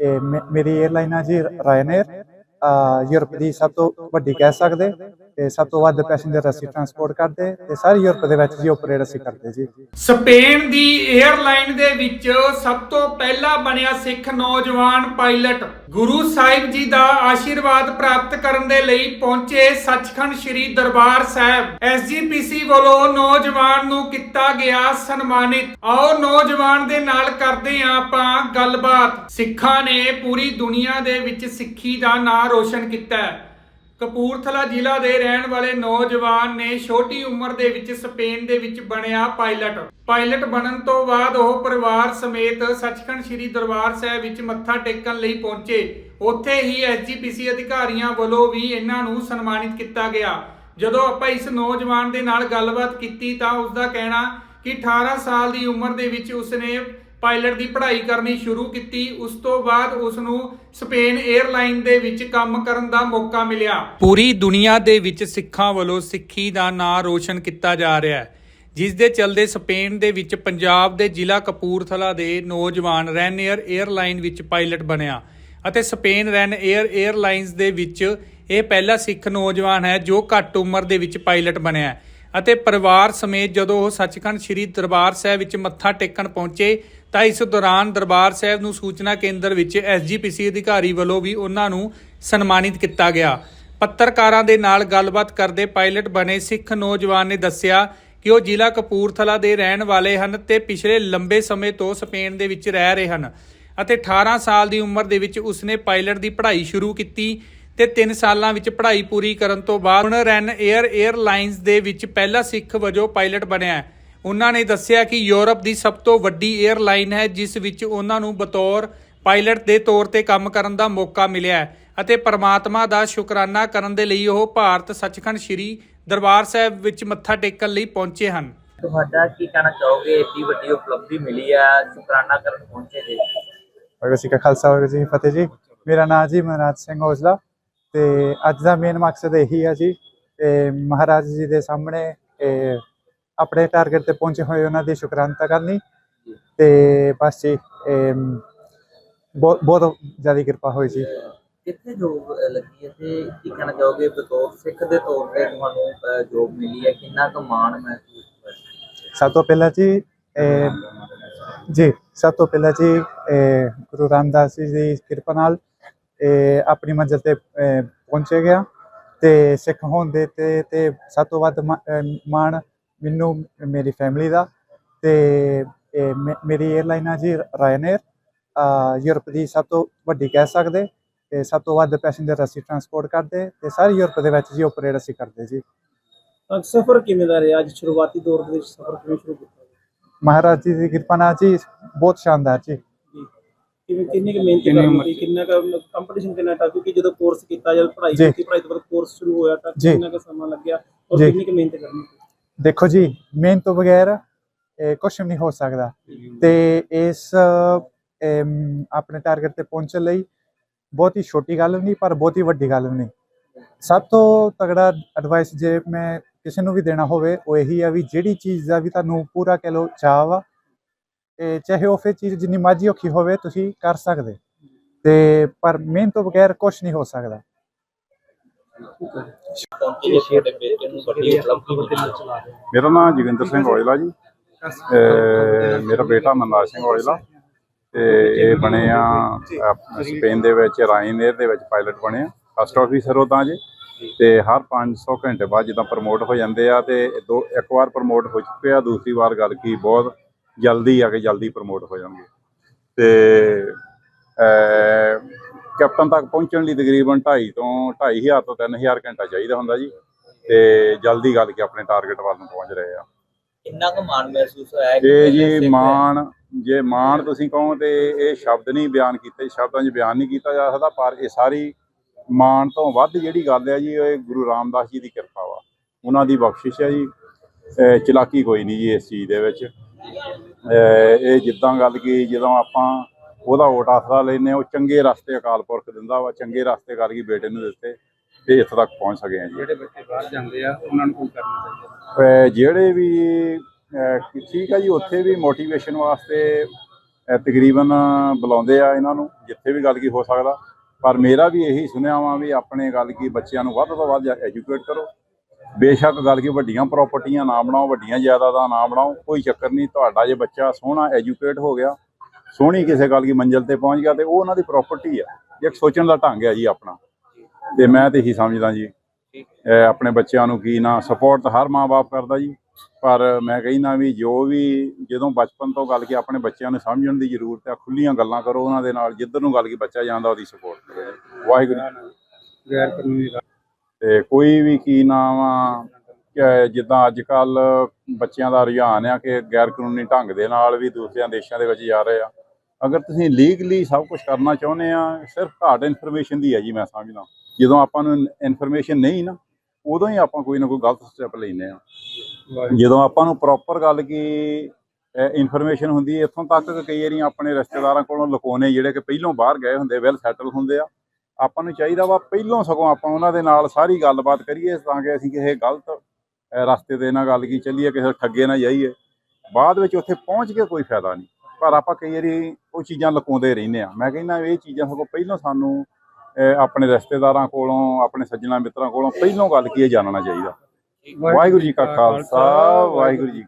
ਇਹ ਮੇ- ਮੇਰੀ 에ਅਰਲਾਈਨ ਆ ਜੀ ਰਾਇਨੇਅਰ ਯੂਰਪ ਦੀ ਸਭ ਤੋਂ ਵੱਡੀ ਕਹਿ ਸਕਦੇ। ਤੇ ਸਭ ਤੋਂ ਵੱਧ ਪੈਸੇਂਜਰ ਅਸੀਂ ਟਰਾਂਸਪੋਰਟ ਕਰਦੇ ਤੇ ਸਾਰੇ ਯੂਰਪ ਦੇ ਵਿੱਚ ਜੀ ਆਪਰੇਟ ਅਸੀਂ ਕਰਦੇ ਜੀ। ਸਪੇਨ ਦੀ 에ਅਰਲਾਈਨ ਦੇ ਵਿੱਚ ਸਭ ਤੋਂ ਪਹਿਲਾ ਬਣਿਆ ਸਿੱਖ ਨੌਜਵਾਨ ਪਾਇਲਟ ਗੁਰੂ ਸਾਹਿਬ ਜੀ ਦਾ ਆਸ਼ੀਰਵਾਦ ਪ੍ਰਾਪਤ ਕਰਨ ਦੇ ਲਈ ਪਹੁੰਚੇ ਸੱਚਖੰਡ ਸ੍ਰੀ ਦਰਬਾਰ ਸਾਹਿਬ। ਐਸਜੀਪੀਸੀ ਵੱਲੋਂ ਨੌਜਵਾਨ ਨੂੰ ਕੀਤਾ ਗਿਆ ਸਨਮਾਨਿਤ। ਆਓ ਨੌਜਵਾਨ ਦੇ ਨਾਲ ਕਰਦੇ ਹਾਂ ਆਪਾਂ ਗੱਲਬਾਤ। ਸਿੱਖਾਂ ਨੇ ਪੂਰੀ ਦੁਨੀਆ ਦੇ ਵਿੱਚ ਸਿੱਖੀ ਦਾ ਨਾਂ ਰੋਸ਼ਨ ਕੀਤਾ। ਹੈ ਕਪੂਰਥਲਾ ਜ਼ਿਲ੍ਹਾ ਦੇ ਰਹਿਣ ਵਾਲੇ ਨੌਜਵਾਨ ਨੇ ਛੋਟੀ ਉਮਰ ਦੇ ਵਿੱਚ ਸਪੇਨ ਦੇ ਵਿੱਚ ਬਣਿਆ ਪਾਇਲਟ। ਪਾਇਲਟ ਬਣਨ ਤੋਂ ਬਾਅਦ ਉਹ ਪਰਿਵਾਰ ਸਮੇਤ ਸੱਚਖੰਡ ਸ੍ਰੀ ਦਰਬਾਰ ਸਾਹਿਬ ਵਿੱਚ ਮੱਥਾ ਟੇਕਣ ਲਈ ਪਹੁੰਚੇ। ਉੱਥੇ ਹੀ ਐਸਜੀਪੀਸੀ ਅਧਿਕਾਰੀਆਂ ਵੱਲੋਂ ਵੀ ਇਹਨਾਂ ਨੂੰ ਸਨਮਾਨਿਤ ਕੀਤਾ ਗਿਆ। ਜਦੋਂ ਆਪਾਂ ਇਸ ਨੌਜਵਾਨ ਦੇ ਨਾਲ ਗੱਲਬਾਤ ਕੀਤੀ ਤਾਂ ਉਸ ਦਾ ਕਹਿਣਾ ਕਿ 18 ਸਾਲ ਦੀ ਉਮਰ ਦੇ ਵਿੱਚ ਉਸਨੇ ਪਾਇਲਟ ਦੀ ਪੜ੍ਹਾਈ ਕਰਨੀ ਸ਼ੁਰੂ ਕੀਤੀ। ਉਸ ਤੋਂ ਬਾਅਦ ਉਸ ਨੂੰ ਸਪੇਨ 에ਅਰਲਾਈਨ ਦੇ ਵਿੱਚ ਕੰਮ ਕਰਨ ਦਾ ਮੌਕਾ ਮਿਲਿਆ। ਪੂਰੀ ਦੁਨੀਆ ਦੇ ਵਿੱਚ ਸਿੱਖਾਂ ਵੱਲੋਂ ਸਿੱਖੀ ਦਾ ਨਾਂ ਰੋਸ਼ਨ ਕੀਤਾ ਜਾ ਰਿਹਾ ਹੈ, ਜਿਸ ਦੇ ਚਲਦੇ ਸਪੇਨ ਦੇ ਵਿੱਚ ਪੰਜਾਬ ਦੇ ਜ਼ਿਲ੍ਹਾ ਕਪੂਰਥਲਾ ਦੇ ਨੌਜਵਾਨ ਰੈਨਏਅਰ 에ਅਰਲਾਈਨ ਵਿੱਚ ਪਾਇਲਟ ਬਣਿਆ ਅਤੇ ਸਪੇਨ ਰੈਨਏਅਰ 에ਅਰਲਾਈਨਸ ਦੇ ਵਿੱਚ ਇਹ ਪਹਿਲਾ ਸਿੱਖ ਨੌਜਵਾਨ ਹੈ ਜੋ ਘੱਟ ਉਮਰ ਦੇ ਵਿੱਚ ਪਾਇਲਟ ਬਣਿਆ ਅਤੇ ਪਰਿਵਾਰ ਸਮੇਤ ਜਦੋਂ ਉਹ ਸੱਚਖੰਡ ਸ੍ਰੀ ਦਰਬਾਰ ਸਾਹਿਬ ਵਿੱਚ ਮੱਥਾ ਟੇਕਣ ਪਹੁੰਚੇ ਤਾਂ ਇਸ ਦੌਰਾਨ ਦਰਬਾਰ ਸਾਹਿਬ ਨੂੰ ਸੂਚਨਾ ਕੇਂਦਰ ਵਿੱਚ ਐਸਜੀਪੀਸੀ ਅਧਿਕਾਰੀ ਵੱਲੋਂ ਵੀ ਉਹਨਾਂ ਨੂੰ ਸਨਮਾਨਿਤ ਕੀਤਾ ਗਿਆ ਪੱਤਰਕਾਰਾਂ ਦੇ ਨਾਲ ਗੱਲਬਾਤ ਕਰਦੇ ਪਾਇਲਟ ਬਣੇ ਸਿੱਖ ਨੌਜਵਾਨ ਨੇ ਦੱਸਿਆ ਕਿ ਉਹ ਜ਼ਿਲ੍ਹਾ ਕਪੂਰਥਲਾ ਦੇ ਰਹਿਣ ਵਾਲੇ ਹਨ ਤੇ ਪਿਛਲੇ ਲੰਬੇ ਸਮੇਂ ਤੋਂ ਸਪੇਨ ਦੇ ਵਿੱਚ ਰਹਿ ਰਹੇ ਹਨ ਅਤੇ 18 ਸਾਲ ਦੀ ਉਮਰ ਦੇ ਵਿੱਚ ਉਸਨੇ ਪਾਇਲਟ ਦੀ ਪੜ੍ਹਾਈ ਸ਼ੁਰੂ ਕੀਤੀ ਤੇ 3 ਸਾਲਾਂ ਵਿੱਚ ਪੜ੍ਹਾਈ ਪੂਰੀ ਕਰਨ ਤੋਂ ਬਾਅਦ ਹੁਣ ਰੈਨ 에ਅਰ 에ਅਰਲਾਈਨਸ ਦੇ ਵਿੱਚ ਪਹਿਲਾ ਸਿੱਖ ਵਜੋਂ ਪਾਇਲਟ ਬਣਿਆ ਹੈ। ਉਹਨਾਂ ਨੇ ਦੱਸਿਆ ਕਿ ਯੂਰਪ ਦੀ ਸਭ ਤੋਂ ਵੱਡੀ 에ਅਰਲਾਈਨ ਹੈ ਜਿਸ ਵਿੱਚ ਉਹਨਾਂ ਨੂੰ ਬਤੌਰ ਪਾਇਲਟ ਦੇ ਤੌਰ ਤੇ ਕੰਮ ਕਰਨ ਦਾ ਮੌਕਾ ਮਿਲਿਆ ਹੈ ਅਤੇ ਪਰਮਾਤਮਾ ਦਾ ਸ਼ੁਕਰਾਨਾ ਕਰਨ ਦੇ ਲਈ ਉਹ ਭਾਰਤ ਸੱਚਖੰਡ ਸ੍ਰੀ ਦਰਬਾਰ ਸਾਹਿਬ ਵਿੱਚ ਮੱਥਾ ਟੇਕਣ ਲਈ ਪਹੁੰਚੇ ਹਨ। ਤੁਹਾਡਾ ਕੀ ਕਹਿਣਾ ਚਾਹੋਗੇ? ਏਡੀ ਵੱਡੀ ਉਪਲਬਧੀ ਮਿਲੀ ਹੈ ਸ਼ੁਕਰਾਨਾ ਕਰਨ ਪਹੁੰਚੇ ਜੀ। ਵਾਹਿਗੁਰੂ ਜੀ ਕਾ ਖਾਲਸਾ ਵਾਹਿਗੁਰੂ ਜੀ ਫਤਿਹ ਜੀ। ਮੇਰਾ ਨਾਮ ਜੀ ਮਨਰਾਜ ਸਿੰਘ ਔਜਲਾ ਤੇ ਅੱਜ ਦਾ ਮੇਨ ਮਕਸਦ ਇਹੀ ਆ ਜੀ ਮਹਾਰਾਜ ਜੀ ਦੇ ਸਾਹਮਣੇ ਇਹ ਆਪਣੇ ਟਾਰਗੇਟ ਤੇ ਪਹੁੰਚੇ ਹੋਏ ਉਹਨਾਂ ਦੀ ਸ਼ੁਕਰਾਨਤਾ ਕਰਨੀ। ਤੇ ਬਸ ਜੀ ਬਹੁਤ ਬਹੁਤ ਜ਼ਿਆਦਾ ਕਿਰਪਾ ਹੋਈ ਜੀ। ਕਿੱਥੇ ਜੋਬ ਲੱਗੀ ਹੈ ਤੇ ਕੀ ਕਹਿਣਾ ਚਾਹੋਗੇ? ਬਤੌਰ ਸਿੱਖ ਦੇ ਤੌਰ ਤੇ ਤੁਹਾਨੂੰ ਜੋਬ ਮਿਲੀ ਹੈ। ਕਿੰਨਾ ਕੁ ਮਾਣ ਮਹਿਸੂਸ ਹੋਇਆ? ਸਭ ਤੋਂ ਪਹਿਲਾਂ ਜੀ ਜੀ ਸਭ ਤੋਂ ਪਹਿਲਾਂ ਜੀ ਗੁਰੂ ਰਾਮਦਾਸ ਜੀ ਦੀ ਕਿਰਪਾ ਨਾਲ ਆਪਣੀ ਮੰਜ਼ਿਲ ਤੇ ਪਹੁੰਚੇ ਗਿਆ। ਤੇ ਸਿੱਖ ਹੋਣ ਦੇ ਤੇ ਤੇ ਸਭ ਤੋਂ ਵੱਧ ਮਾਣ ਮੈਨੂੰ ਮੇਰੀ ਫੈਮਿਲੀ ਦਾ ਤੇ ਮੇਰੀ 에ਅਰਲਾਈਨ ਆ ਜੀ ਰਾਇਨੇਅਰ ਯੂਰਪ ਦੀ ਸਭ ਤੋਂ ਵੱਡੀ ਕਹਿ ਸਕਦੇ ਤੇ ਸਭ ਤੋਂ ਵੱਧ ਪੈਸੇਂਜਰ ਅਸੀਂ ਟਰਾਂਸਪੋਰਟ ਕਰਦੇ ਤੇ ਸਾਰੇ ਯੂਰਪ ਦੇ ਵਿੱਚ ਜੀ ਆਪਰੇਟ ਅਸੀਂ ਕਰਦੇ ਜੀ। ਸਫ਼ਰ ਕਿਵੇਂ ਦਾ ਰਿਹਾ? ਅੱਜ ਸ਼ੁਰੂਆਤੀ ਦੌਰ ਦੇ ਵਿੱਚ ਸਫ਼ਰ ਕਿਵੇਂ ਸ਼ੁਰੂ ਕੀਤਾ? ਮਹਾਰਾਜ ਜੀ ਦੀ ਕਿਰਪਾ ਨਾਲ ਜੀ ਬਹੁਤ ਸ਼ਾਨਦਾਰ ਜੀ। ਜੀ। ਕਿਵੇਂ ਕਿੰਨੀ ਕੁ ਮਿਹਨਤ ਕਰਨੀ ਕਿੰਨਾ ਕੁ ਕੰਪੀਟੀਸ਼ਨ ਕਿੰਨਾ ਟਾ ਕਿਉਂਕਿ ਜਦੋਂ ਕੋਰਸ ਕੀਤਾ ਜਦ ਪੜ੍ਹਾਈ। ਕੀਤੀ ਪੜ੍ਹਾਈ ਤੋਂ ਬਾਅਦ ਕੋਰਸ ਸ਼ੁਰੂ ਹੋਇਆ ਤਾਂ। ਕਿੰਨਾ ਕੁ ਸਮਾਂ ਲੱਗਿਆ? ਔਰ। ਕਿੰਨੀ ਕੁ ਮਿਹਨਤ ਕਰਨੀ ਦੇਖੋ ਜੀ, ਮਿਹਨਤ ਤੋਂ ਬਗੈਰ, ਇਹ ਕੁਝ ਨਹੀਂ ਹੋ ਸਕਦਾ। ਤੇ ਇਸ ਆਪਣੇ ਟਾਰਗੇਟ ਤੇ ਪਹੁੰਚਣ ਲਈ ਬਹੁਤ ਹੀ ਛੋਟੀ ਗੱਲ ਨਹੀਂ, ਪਰ ਬਹੁਤ ਹੀ ਵੱਡੀ ਗੱਲ ਨਹੀਂ। ਸਭ ਤੋਂ ਤਗੜਾ ਐਡਵਾਈਸ ਜੇ ਮੈਂ ਕਿਸੇ ਨੂੰ ਵੀ ਦੇਣਾ ਹੋਵੇ, ਉਹ ਇਹੀ ਆ ਵੀ ਜਿਹੜੀ ਚੀਜ਼ ਦਾ ਵੀ ਤੁਹਾਨੂੰ ਪੂਰਾ ਕਹਿ ਲਓ ਚਾਹ ਵਾ ਇਹ ਚਾਹੇ ਉਹ ਫਿਰ ਚੀਜ਼ ਜਿੰਨੀ ਮਰਜ਼ੀ ਔਖੀ ਹੋਵੇ, ਤੁਸੀਂ ਕਰ ਸਕਦੇ। ਤੇ, ਪਰ ਮਿਹਨਤ ਤੋਂ ਬਗੈਰ ਕੁਝ ਨਹੀਂ ਹੋ ਸਕਦਾ। ਪਹੁੰਚੇ ਤੁਹਾਡੇ ਬੇਟੇ ਨੂੰ ਵੱਡੀ ਉਪਲਬਧੀ ਮਿਲੀ ਮੇਰਾ ਨਾਮ ਜੋਗਿੰਦਰ ਸਿੰਘ ਔਜਲਾ ਜੀ। ਤੇ ਮੇਰਾ ਬੇਟਾ ਮਨਰਾਜ ਸਿੰਘ ਔਜਲਾ। ਤੇ ਇਹ ਬਣੇ ਆ ਅਹ, ਸਪੇਨ ਦੇ ਵਿੱਚ ਰਾਇਨ 에ਅਰ ਦੇ ਵਿੱਚ ਪਾਇਲਟ ਬਣੇ ਆ। ਫਸਟ ਆਫੀਸਰ ਉਹ ਤਾਂ ਜੀ। ਤੇ ਹਰ 500 ਘੰਟੇ ਬਾਅਦ ਜਿੱਦਾਂ ਪ੍ਰਮੋਟ ਹੋ ਜਾਂਦੇ ਆ ਤੇ ਦੋ ਇੱਕ ਵਾਰ ਪ੍ਰਮੋਟ ਹੋ ਚੁੱਕੇ ਆ ਦੂਸਰੀ ਵਾਰ ਗੱਲ ਕੀ ਬਹੁਤ ਜਲਦੀ ਆ ਕੇ ਜਲਦੀ ਪ੍ਰਮੋਟ ਹੋ ਜਾਣਗੇ। ਤੇ ਅਹ, ਕੈਪਟਨ ਤੱਕ ਪਹੁੰਚਣ ਲਈ ਤਕਰੀਬਨ 2.5 ਤੋਂ 2500 ਤੋਂ 3000 ਘੰਟਾ ਚਾਹੀਦਾ ਹੁੰਦਾ ਜੀ। ਤੇ ਜਲਦੀ ਗੱਲ ਕੇ ਆਪਣੇ ਟਾਰਗੇਟ ਵੱਲ ਨੂੰ ਪਹੁੰਚ ਰਹੇ ਆ। ਕਿੰਨਾ ਕੁ ਮਾਣ ਮਹਿਸੂਸ ਹੋਇਆ ਜੀ ਸਿੱਖ- ਮਾਣ ਜੇ ਮਾਣ ਤੁਸੀਂ ਕਹੋ ਤੇ ਇਹ ਸ਼ਬਦ ਨਹੀਂ ਬਿਆਨ ਕੀਤੇ ਸ਼ਬਦਾਂ 'ਚ ਬਿਆਨ ਨਹੀਂ ਕੀਤਾ ਜਾ ਸਕਦਾ ਪਰ ਇਹ ਸਾਰੀ ਮਾਣ ਤੋਂ ਵੱਧ ਜਿਹੜੀ ਗੱਲ ਹੈ ਜੀ ਇਹ ਗੁਰੂ ਰਾਮਦਾਸ ਜੀ ਦੀ ਕਿਰਪਾ ਵਾ। ਉਹਨਾਂ ਦੀ ਬਖਸ਼ਿਸ਼ ਹੈ ਜੀ। ਚਲਾਕੀ ਕੋਈ ਨਹੀਂ ਜੀ ਇਸ ਚੀਜ਼ ਦੇ ਵਿੱਚ। ਇਹ ਜਿੱਦਾਂ ਗੱਲ ਕੀ ਜਦੋਂ ਆਪਾਂ ਉਹਦਾ ਓਟ ਆਸਰਾ ਲੈਨੇ ਉਹ ਚੰਗੇ ਰਸਤੇ ਅਕਾਲ ਪੁਰਖ ਦਿੰਦਾ ਵਾ ਚੰਗੇ ਰਸਤੇ ਕਰਕੇ ਬੇਟੇ ਨੂੰ ਦਿੱਤੇ ਤੇ ਇੱਥੇ ਤੱਕ ਪਹੁੰਚ ਸਕੇ ਆ ਜੀ। ਜਿਹੜੇ ਬੱਚੇ ਬਾਹਰ ਜਾਂਦੇ ਆ ਉਹਨਾਂ ਨੂੰ ਕੀ ਕਰਨਾ ਚਾਹੀਦਾ? ਜਿਹੜੇ ਵੀ ਠੀਕ ਆ ਜੀ ਉੱਥੇ ਵੀ ਮੋਟੀਵੇਸ਼ਨ ਵਾਸਤੇ ਤਕਰੀਬਨ ਬੁਲਾਉਂਦੇ ਆ ਇਹਨਾਂ ਨੂੰ ਜਿੱਥੇ ਵੀ ਗੱਲ ਕੀ ਹੋ ਸਕਦਾ। ਪਰ ਮੇਰਾ ਵੀ ਇਹੀ ਸੁਣਿਆ ਵਾ ਵੀ ਆਪਣੇ ਗੱਲ ਕੀ ਬੱਚਿਆਂ ਨੂੰ ਵੱਧ ਤੋਂ ਵੱਧ ਐਜੂਕੇਟ ਕਰੋ। ਬੇਸ਼ੱਕ ਗੱਲ ਕੀ ਵੱਡੀਆਂ ਪ੍ਰਾਪਰਟੀਆਂ ਨਾ ਬਣਾਓ ਵੱਡੀਆਂ ਜਾਇਦਾਦਾਂ ਨਾ ਬਣਾਓ ਕੋਈ ਚੱਕਰ ਨਹੀਂ ਤੁਹਾਡਾ ਜੇ ਬੱਚਾ ਸੋਹਣਾ ਐਜੂਕੇਟ ਹੋ ਗਿਆ ਸੋਹਣੀ ਕਿਸੇ ਗੱਲ ਕੀ ਮੰਜ਼ਿਲ ਤੇ ਪਹੁੰਚ ਗਿਆ ਤੇ ਉਹ ਉਹਨਾਂ ਦੀ ਪ੍ਰਾਪਰਟੀ ਆ। ਇੱਕ ਸੋਚਣ ਦਾ ਢੰਗ ਹੈ ਜੀ ਆਪਣਾ। ਤੇ ਮੈਂ ਤੇ ਇਹੀ ਸਮਝਦਾ ਜੀ। ਆਪਣੇ ਬੱਚਿਆਂ ਨੂੰ ਕੀ ਨਾ ਸਪੋਰਟ ਹਰ ਮਾਂ-ਬਾਪ ਕਰਦਾ ਜੀ। ਪਰ ਮੈਂ ਕਹਿੰਦਾ ਵੀ ਜੋ ਵੀ ਜਦੋਂ ਬਚਪਨ ਤੋਂ ਗੱਲ ਕੀ ਆਪਣੇ ਬੱਚਿਆਂ ਨੂੰ ਸਮਝਣ ਦੀ ਜ਼ਰੂਰਤ ਹੈ ਖੁੱਲੀਆਂ ਗੱਲਾਂ ਕਰੋ ਉਹਨਾਂ ਦੇ ਨਾਲ। ਜਿੱਧਰ ਨੂੰ ਗੱਲ ਕੀ ਬੱਚਾ ਜਾਂਦਾ ਉਹਦੀ ਸਪੋਰਟ ਕਰੋ ਵਾਹਿਗੁਰੂ ਤੇ ਕੋਈ ਵੀ ਕੀ ਨਾਮ ਆ ਕਿ ਜਿੱਦਾਂ ਅੱਜ ਕੱਲ ਬੱਚਿਆਂ ਦਾ ਰੁਝਾਨ ਆ ਕਿ ਗੈਰ ਕਾਨੂੰਨੀ ਢੰਗ ਦੇ ਨਾਲ ਵੀ ਦੂਸਰਿਆਂ ਦੇਸ਼ਾਂ ਦੇ ਵਿੱਚ ਜਾ ਰਹੇ ਆ। ਅਗਰ ਤੁਸੀਂ ਲੀਗਲੀ ਸਭ ਕੁਝ ਕਰਨਾ ਚਾਹੁੰਦੇ ਆ ਸਿਰਫ ਘਾਟ ਇਨਫੋਰਮੇਸ਼ਨ ਦੀ ਹੈ ਜੀ ਮੈਂ ਸਮਝਦਾ ਜਦੋਂ ਆਪਾਂ ਨੂੰ ਇਨਫੋਰਮੇਸ਼ਨ ਨਹੀਂ ਨਾ ਉਦੋਂ ਹੀ ਆਪਾਂ ਕੋਈ ਨਾ ਕੋਈ ਗਲਤ ਸਟੈਪ ਲੈਂਦੇ ਆ। ਜਦੋਂ ਆਪਾਂ ਨੂੰ ਪ੍ਰੋਪਰ ਗੱਲ ਕੀ ਇਨਫੋਰਮੇਸ਼ਨ ਹੁੰਦੀ ਹੈ ਇੱਥੋਂ ਤੱਕ ਕਿ ਕਈ ਵਾਰੀ ਆਪਣੇ ਰਿਸ਼ਤੇਦਾਰਾਂ ਕੋਲੋਂ ਲੁਕਾਉਣੇ ਜਿਹੜੇ ਕਿ ਪਹਿਲੋਂ ਬਾਹਰ ਗਏ ਹੁੰਦੇ ਵੈਲ ਸੈਟਲ ਹੁੰਦੇ ਆ। ਆਪਾਂ ਨੂੰ ਚਾਹੀਦਾ ਵਾ ਪਹਿਲੋਂ ਸਗੋਂ ਆਪਾਂ ਉਹਨਾਂ ਦੇ ਨਾਲ ਸਾਰੀ ਗੱਲਬਾਤ ਕਰੀਏ ਤਾਂ ਕਿ ਅਸੀਂ ਕਿਸੇ ਗਲਤ ਰਸਤੇ ਤੇ ਨਾ ਗੱਲ ਕੀ ਚੱਲੀਏ ਕਿਸੇ ਠੱਗੇ ਨਾ ਜਾਈਏ। ਬਾਅਦ ਵਿੱਚ ਉੱਥੇ ਪਹੁੰਚ ਕੇ ਕੋਈ ਫਾਇਦਾ ਨਹੀਂ। ਪਰ ਆਪਾਂ ਕਈ ਵਾਰੀ ਉਹ ਚੀਜ਼ਾਂ ਲੁਕਾਉਂਦੇ ਰਹਿੰਦੇ ਆ ਮੈਂ ਕਹਿੰਦਾ ਇਹ ਚੀਜ਼ਾਂ ਸਗੋਂ ਪਹਿਲੋਂ ਸਾਨੂੰ ਆਪਣੇ ਰਿਸ਼ਤੇਦਾਰਾਂ ਕੋਲੋਂ ਆਪਣੇ ਸੱਜਣਾ ਮਿੱਤਰਾਂ ਕੋਲੋਂ ਪਹਿਲੋਂ ਗੱਲ ਕੀ ਜਾਣਨਾ ਚਾਹੀਦਾ। ਵਾਹਿਗੁਰੂ ਜੀ ਕਾ ਖਾਲਸਾ ਵਾਹਿਗੁਰੂ ਜੀ